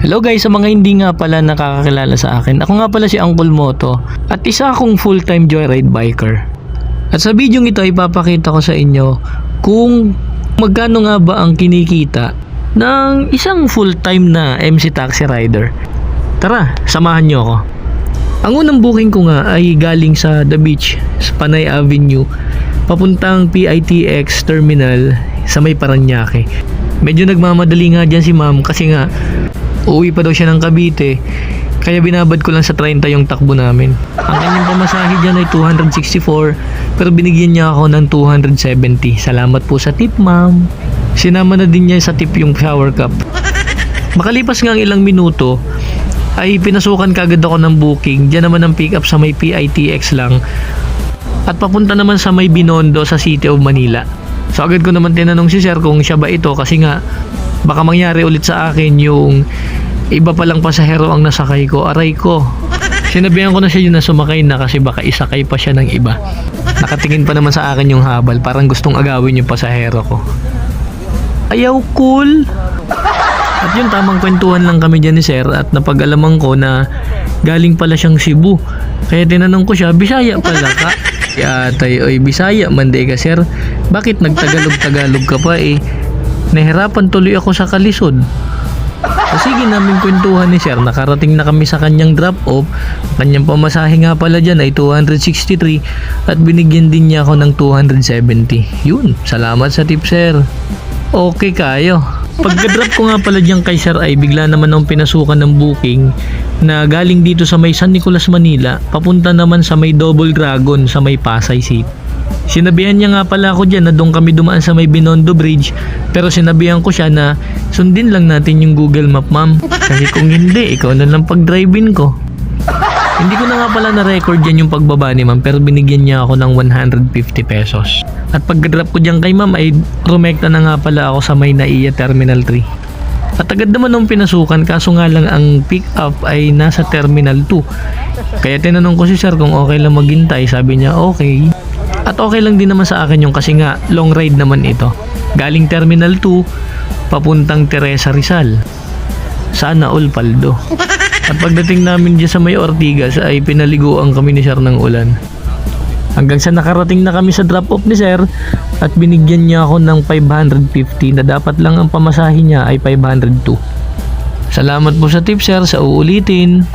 Hello guys, sa mga hindi nga pala nakakakilala sa akin, ako nga pala si Uncle Moto at isa akong full-time joyride biker. At sa video ito ay papakita ko sa inyo kung magkano nga ba ang kinikita ng isang full-time na MC taxi rider. Tara, samahan niyo ako. Ang unang booking ko nga ay galing sa The Beach, sa Panay Avenue, papuntang PITX Terminal sa may Paranaque. Medyo nagmamadali nga dyan si ma'am kasi nga uuwi pa daw siya ng Cavite kaya binabad ko lang sa 30 yung takbo namin. Ang kanyang pamasahe dyan ay 264 pero binigyan niya ako ng 270. Salamat po sa tip ma'am. Sinama na din niya sa tip yung shower cup. Makalipas ang ilang minuto, ay pinasukan kagad ako ng booking. Diyan naman ang pick up sa may PITX lang. At papunta naman sa may Binondo sa City of Manila. So agad ko naman tinanong si sir kung siya ba ito kasi nga baka mangyari ulit sa akin yung iba palang pasahero ang nasakay ko. Aray ko. Sinabihan ko na siya yun na sumakay na kasi baka isakay pa siya ng iba. Nakatingin pa naman sa akin yung habal. Parang gustong agawin yung pasahero ko. Ayaw cool. At yun, tamang kwentuhan lang kami dyan ni Sir at napag-alaman ko na galing pala siyang Cebu. Kaya tinanong ko siya, Bisaya pala ka? Kaya tayo, oy Bisaya, mande ka Sir. Bakit nagtagalog-tagalog ka pa eh? Nahirapan tuloy ako sa kalisod. So, sige namin kwentuhan ni Sir, nakarating na kami sa kanyang drop-off. Kanyang pamasahe nga pala dyan ay 263 at binigyan din niya ako ng 270. Yun, salamat sa tip Sir. Okay kayo. Pagka-drop ko nga pala dyan kay Sir ay bigla naman akong pinasukan ng booking na galing dito sa may San Nicolas, Manila papunta naman sa may Double Dragon sa may Pasay City. Sinabihan niya nga pala ako dyan na doon kami dumaan sa may Binondo Bridge pero sinabihan ko siya na sundin lang natin yung Google Map ma'am kasi kung hindi ikaw na lang pag-drive-in ko. Hindi ko na nga pala na-record yan yung pagbaba ni ma'am pero binigyan niya ako ng 150 pesos. At pag-drop ko dyan kay ma'am ay rumekta na nga pala ako sa may Naiya Terminal 3. At agad naman nung pinasukan kaso nga lang ang pick up ay nasa Terminal 2. Kaya tinanong ko si sir kung okay lang maghintay. Sabi niya okay. At okay lang din naman sa akin yung kasi nga long ride naman ito. Galing Terminal 2 papuntang Teresa Rizal. Sana all paldo. At pagdating namin dyan sa may Ortigas ay pinaliguan kami ni Sir ng ulan. Hanggang sa nakarating na kami sa drop-off ni Sir at binigyan niya ako ng 550 na dapat lang ang pamasahe niya ay 502. Salamat po sa tip Sir sa uulitin.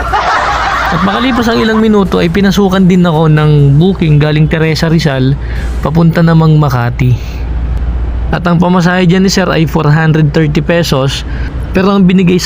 At makalipas ang ilang minuto ay pinasukan din ako ng booking galing Teresa Rizal papunta namang Makati. At ang pamasahe dyan ni Sir ay 430 pesos pero ang binigay sa